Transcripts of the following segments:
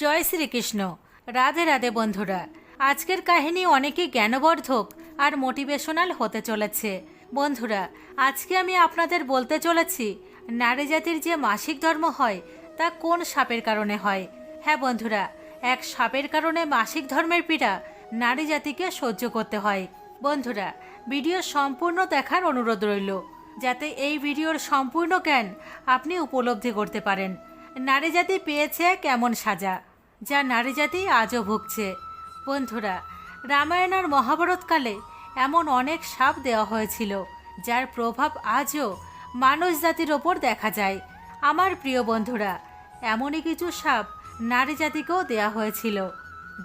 জয় শ্রীকৃষ্ণ। রাধে রাধে বন্ধুরা, আজকের কাহিনী অনেকই জ্ঞানবর্ধক আর মোটিভেশনাল হতে চলেছে। বন্ধুরা, আজকে আমি আপনাদের বলতে চলেছি, নারী জাতির যে মাসিক ধর্ম হয়, তা কোন সাপের কারণে হয়? হ্যাঁ বন্ধুরা, এক সাপের কারণে মাসিক ধর্মের পীড়া নারী জাতিকে সহ্য করতে হয়। বন্ধুরা, ভিডিও সম্পূর্ণ দেখার অনুরোধ রইল, যাতে এই ভিডিওর সম্পূর্ণ জ্ঞান আপনি উপলব্ধি করতে পারেন। নারী জাতি পেয়েছে কেমন সাজা, যা নারী জাতি আজও ভুগছে। বন্ধুরা, রামায়ণ আর মহাভারতকালে এমন অনেক সাপ দেওয়া হয়েছিল, যার প্রভাব আজও মানুষ জাতির ওপর দেখা যায়। আমার প্রিয় বন্ধুরা, এমনই কিছু সাপ নারী জাতিকেও দেওয়া হয়েছিল,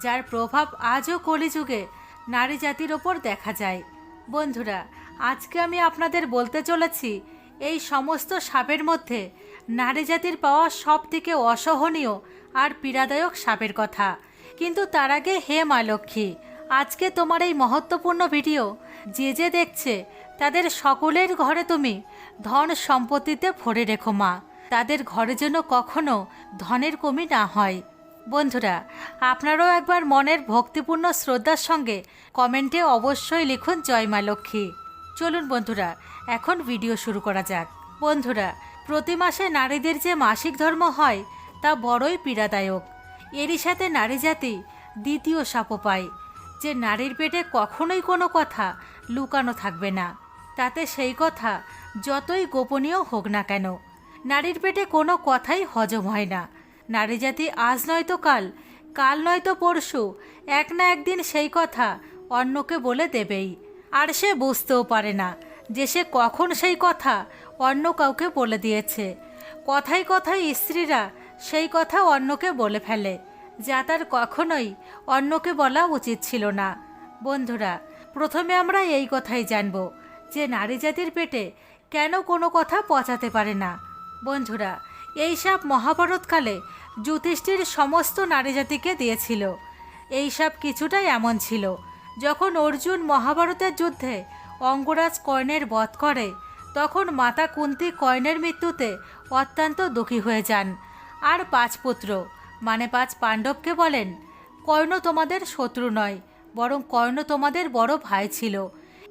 যার প্রভাব আজও কলিযুগে নারী জাতির ওপর দেখা যায়। বন্ধুরা, আজকে আমি আপনাদের বলতে চলেছি এই সমস্ত সাপের মধ্যে নারী জাতির পাওয়া সব থেকে অসহনীয় আর পীড়াদায়ক সাপের কথা। কিন্তু তার আগে হে মা লক্ষ্মী, আজকে তোমার এই মহত্বপূর্ণ ভিডিও, যে যে দেখছে, তাদের সকলের ঘরে তুমি ধন সম্পত্তিতে ভরে রেখো মা। তাদের ঘরে যেন কখনো ধনের কমি না হয়। বন্ধুরা, আপনারাও একবার মনের ভক্তিপূর্ণ শ্রদ্ধার সঙ্গে কমেন্টে অবশ্যই লিখুন জয় মা লক্ষ্মী। চলুন বন্ধুরা, এখন ভিডিও শুরু করা যাক। বন্ধুরা, প্রতি মাসে নারীদের যে মাসিক ধর্ম হয়, তা বড়ই পীড়াদায়ক। এরই সাথে নারী জাতি দ্বিতীয় সাপও পায়। যে নারীর পেটে কখনোই কোনো কথা লুকানো থাকবে না, তাতে সেই কথা যতই গোপনীয় হোক না কেন, নারীর পেটে কোনো কথাই হজম হয় না। নারী জাতি আজ নয়তো কাল কাল নয়তো পরশু, এক না একদিন সেই কথা অন্যকে বলে দেবেই। আর সে বুঝতেও পারে না যে সে কখন সেই কথা অন্য কাউকে বলে দিয়েছে। কথায় কথায় স্ত্রীরা সেই কথা অন্যকে বলে ফেলে, যা তার কখনোই অন্যকে বলা উচিত ছিল না। বন্ধুরা, প্রথমে আমরা এই কথাই জানব যে নারী জাতির পেটে কেন কোনো কথা পচাতে পারে না। বন্ধুরা, এই সাপ মহাভারতকালে যুধিষ্ঠির সমস্ত নারী জাতিকে দিয়েছিল। এই সাপ কিছুটাই এমন ছিল যখন অর্জুন মহাভারতের যুদ্ধে অঙ্গরাজ কর্ণের বধ করে, তখন মাতা কুন্তি কর্ণের মৃত্যুতে অত্যন্ত দুঃখী হয়ে যান। আর পাঁচ পুত্র মানে পাঁচ পাণ্ডবকে বলেন, কর্ণ তোমাদের শত্রু নয়, বরং কর্ণ তোমাদের বড় ভাই ছিল।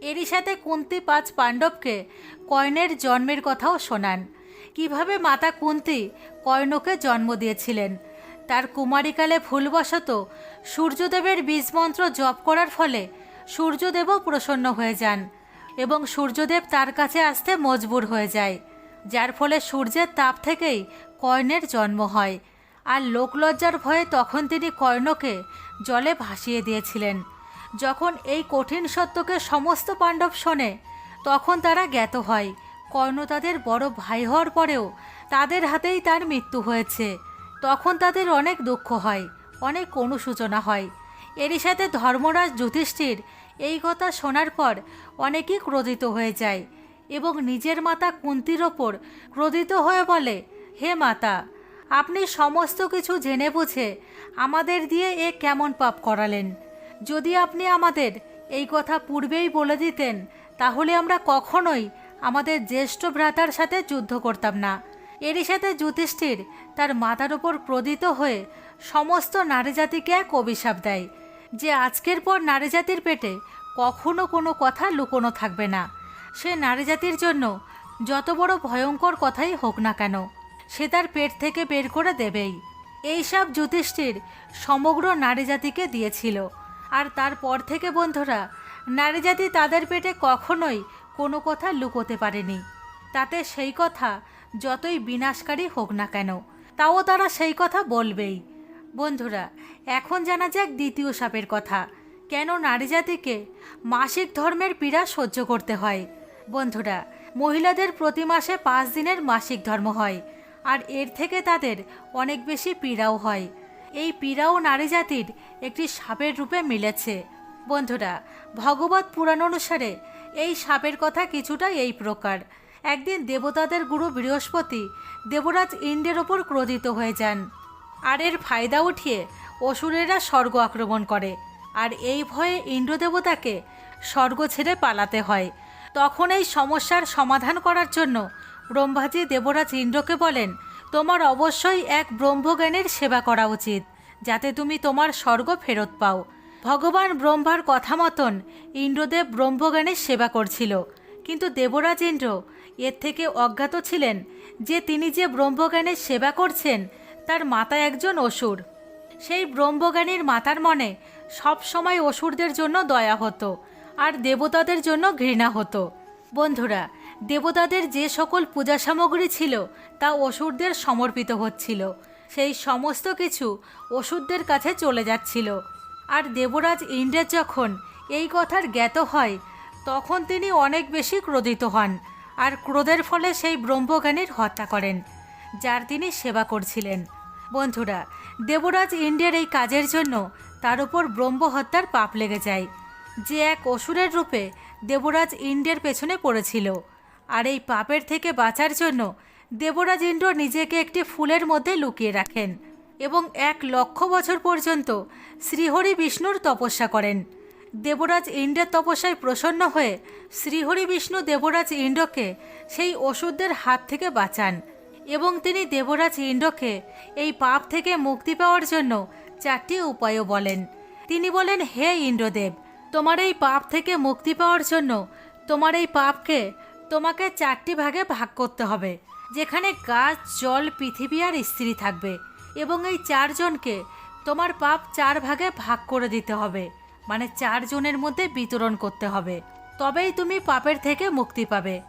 এরই সাথে কুন্তি পাঁচ পাণ্ডবকে কর্ণের জন্মের কথাও শোনান। কীভাবে মাতা কুন্তি কর্ণকে জন্ম দিয়েছিলেন? তার কুমারীকালে ভুলবশত সূর্যদেবের বীজমন্ত্র জপ করার ফলে সূর্যদেবও প্রসন্ন হয়ে যান এবং সূর্যদেব তার কাছে আসতে মজবুর হয়ে যায়, যার ফলে সূর্যের তাপ থেকেই কর্ণের জন্ম হয়। আর লোকলজ্জার ভয়ে তখন তিনি কর্ণকে জলে ভাসিয়ে দিয়েছিলেন। যখন এই কঠিন সত্যকে সমস্ত পাণ্ডব শোনে, তখন তারা জ্ঞাত হয়, কর্ণ তাদের বড় ভাই হওয়ার পরেও তাদের হাতেই তার মৃত্যু হয়েছে। তখন তাদের অনেক দুঃখ হয়, অনেক অনুশোচনা হয়। এরই সাথে ধর্মরাজ যুধিষ্ঠির এই কথা শোনার পর অনেকেই ক্রোধিত হয়ে যায় এবং নিজের মাতা কুন্তির ওপর ক্রোধিত হয়ে বলে, হে মাতা, আপনি সমস্ত কিছু জেনে বুঝে আমাদের দিয়ে এ কেমন পাপ করালেন। যদি আপনি আমাদের এই কথা পূর্বেই বলে দিতেন, তাহলে আমরা কখনোই আমাদের জ্যেষ্ঠ ভ্রাতার সাথে যুদ্ধ করতাম না। এরই সাথে যুধিষ্ঠির তার মাথার ওপর ক্রোধিত হয়ে সমস্ত নারী জাতিকে এক অভিশাপ দেয়, যে আজকের পর নারী জাতির পেটে কখনো কোনো কথা লুকোনো থাকবে না। সে নারী জাতির জন্য যত বড় ভয়ঙ্কর কথাই হোক না কেন, সে তার পেট থেকে বের করে দেবেই। এই সব যুধিষ্ঠির সমগ্র নারী জাতিকে দিয়েছিল। আর তারপর থেকে বন্ধুরা নারী জাতি তাদের পেটে কখনোই কোনো কথা লুকোতে পারেনি। তাতে সেই কথা যতই বিনাশকারী হোক না কেন তাও তারা সেই কথা বলবেই। বন্ধুরা, এখন জানা যাক দ্বিতীয় সাপের কথা। কেন নারী জাতিকে মাসিক ধর্মের পীড়া সহ্য করতে হয়? বন্ধুরা, মহিলাদের প্রতি মাসে পাঁচ দিনের মাসিক ধর্ম হয়, আর এর থেকে তাদের অনেক বেশি পীড়াও হয়। এই পীড়াও নারী জাতির একটি সাপের রূপে মিলেছে। বন্ধুরা, ভগবত পুরাণ অনুসারে এই সাপের কথা কিছুটা এই প্রকার। একদিন দেবতাদের গুরু বৃহস্পতি দেবরাজ ইন্দ্রের ওপর ক্রোধিত হয়ে যান। আর এর ফায়দা উঠিয়ে অসুরেরা স্বর্গ আক্রমণ করে। আর এই ভয়ে ইন্দ্রদেবতাকে স্বর্গ ছেড়ে পালাতে হয়। তখন এই সমস্যার সমাধান করার জন্য ব্রহ্মাজি দেবরাজ ইন্দ্রকে বলেন, তোমার অবশ্যই এক ব্রহ্মজ্ঞানের সেবা করা উচিত, যাতে তুমি তোমার স্বর্গ ফেরত পাও। ভগবান ব্রহ্মার কথা মতন ইন্দ্রদেব ব্রহ্মজ্ঞানের সেবা করছিল। কিন্তু দেবরাজ ইন্দ্র এর থেকে অজ্ঞাত ছিলেন যে তিনি যে ব্রহ্মজ্ঞানের সেবা করছেন, তার মাতা একজন অসুর। সেই ব্রহ্মজ্ঞানীর মাতার মনে সব সময় অসুরদের জন্য দয়া হতো আর দেবতাদের জন্য ঘৃণা হতো। বন্ধুরা, দেবতাদের যে সকল পূজা সামগ্রী ছিল, তা অসুরদের সমর্পিত হচ্ছিল। সেই সমস্ত কিছু অসুরদের কাছে চলে যাচ্ছিল। আর দেবরাজ ইন্দ্রের যখন এই কথার জ্ঞাত হয়, তখন তিনি অনেক বেশি ক্রোধিত হন। আর ক্রোধের ফলে সেই ব্রহ্মজ্ঞানীর হত্যা করেন, যার তিনি সেবা করছিলেন। বন্ধুরা, দেবরাজ ইন্দ্রের এই কাজের জন্য তার উপর ব্রহ্ম হত্যার পাপ লেগে যায়। যে এক অসুরের রূপে দেবরাজ ইন্দ্রের পেছনে পড়েছিল, আর এই পাপের থেকে বাঁচার জন্য দেবরাজ ইন্দ্র নিজেকে একটি ফুলের মধ্যে লুকিয়ে রাখেন এবং এক লক্ষ বছর পর্যন্ত শ্রীহরি বিষ্ণুর তপস্যা করেন। দেবরাজ ইন্দ্রের তপস্যায় প্রসন্ন হয়ে শ্রীহরি বিষ্ণু দেবরাজ ইন্দ্রকে সেই অসুরদের হাত থেকে বাঁচান এবং তিনি দেবরাজ ইন্দ্রকে এই পাপ থেকে মুক্তি পাওয়ার জন্য চারটি উপায়ও বলেন। তিনি বলেন, হে ইন্দ্রদেব, তোমার এই পাপ থেকে মুক্তি পাওয়ার জন্য তোমার এই পাপকে তোমাকে চারটি ভাগে ভাগ করতে হবে, যেখানে গাছ, জল, পৃথিবী আর স্ত্রী থাকবে এবং এই চারজনকে তোমার পাপ চার ভাগে ভাগ করে দিতে হবে। মানে চারজনের মধ্যে বিতরণ করতে হবে। তবেই তুমি পাপের থেকে মুক্তি পাবে।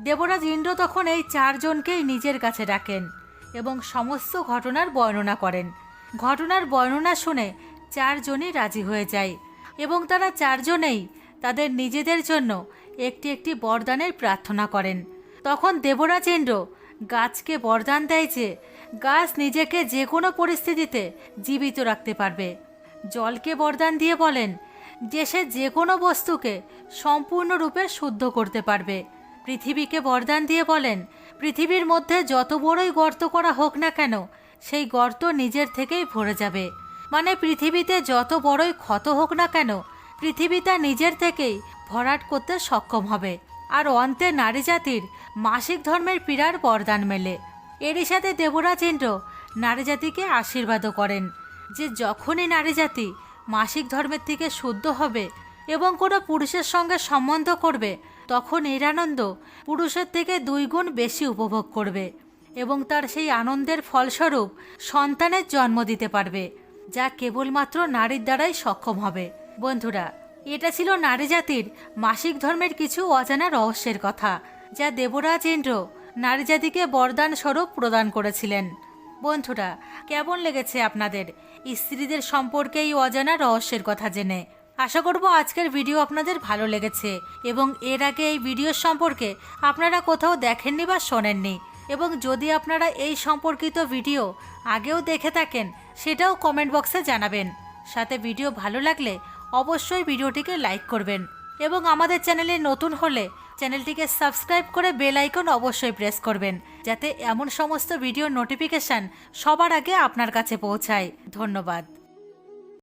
দেবরাজ ইন্দ্র তখন এই চারজনকেই নিজের কাছে ডাকেন এবং সমস্ত ঘটনার বর্ণনা করেন। ঘটনার বর্ণনা শুনে চারজনই রাজি হয়ে যায় এবং তারা চারজনেই তাদের নিজেদের জন্য একটি একটি বরদানের প্রার্থনা করেন। তখন দেবরাজ ইন্দ্র গাছকে বরদান দেয় যে গাছ নিজেকে যে কোনো পরিস্থিতিতে জীবিত রাখতে পারবে। জলকে বরদান দিয়ে বলেন সে যে কোনো বস্তুকে সম্পূর্ণরূপে শুদ্ধ করতে পারবে। পৃথিবীকে বরদান দিয়ে বলেন, পৃথিবীর মধ্যে যত বড়ই গর্ত করা হোক না কেন, সেই গর্ত নিজের থেকেই ভরে যাবে। মানে পৃথিবীতে যত বড়ই ক্ষত হোক না কেন, পৃথিবী তা নিজের থেকেই ভরাট করতে সক্ষম হবে। আর অন্তে নারী জাতির মাসিক ধর্মের পীড়ার বরদান মেলে। এরই সাথে দেবরাজ ইন্দ্র নারী জাতিকে আশীর্বাদও করেন। যে যখনই নারী জাতি মাসিক ধর্মের থেকে শুদ্ধ হবে এবং কোনো পুরুষের সঙ্গে সম্বন্ধ করবে, তখন এর আনন্দ পুরুষের থেকে দুই গুণ বেশি উপভোগ করবে এবং তার সেই আনন্দের ফলস্বরূপ সন্তানের জন্ম দিতে পারবে, যা কেবলমাত্র নারীর দ্বারাই সক্ষম হবে। বন্ধুরা, এটা ছিল নারী জাতির মাসিক ধর্মের কিছু অজানা রহস্যের কথা, যা দেবরাজ ইন্দ্র নারী জাতিকে বরদান স্বরূপ প্রদান করেছিলেন। বন্ধুরা, কেমন লেগেছে আপনাদের স্ত্রীদের সম্পর্কে এই অজানা রহস্যের কথা জেনে। আশা করব আজকের ভিডিও আপনাদের ভালো লেগেছে এবং এর আগে এই ভিডিও সম্পর্কে আপনারা কোথাও দেখেননি বা শোনেননি এবং যদি আপনারা এই সম্পর্কিত ভিডিও আগেও দেখে থাকেন, সেটাও কমেন্ট বক্সে জানাবেন। সাথে ভিডিও ভালো লাগলে অবশ্যই ভিডিওটিকে লাইক করবেন এবং আমাদের চ্যানেলে নতুন হলে চ্যানেলটিকে সাবস্ক্রাইব করে বেল আইকন অবশ্যই প্রেস করবেন, যাতে এমন সমস্ত ভিডিও নোটিফিকেশান সবার আগে আপনার কাছে পৌঁছায়। ধন্যবাদ।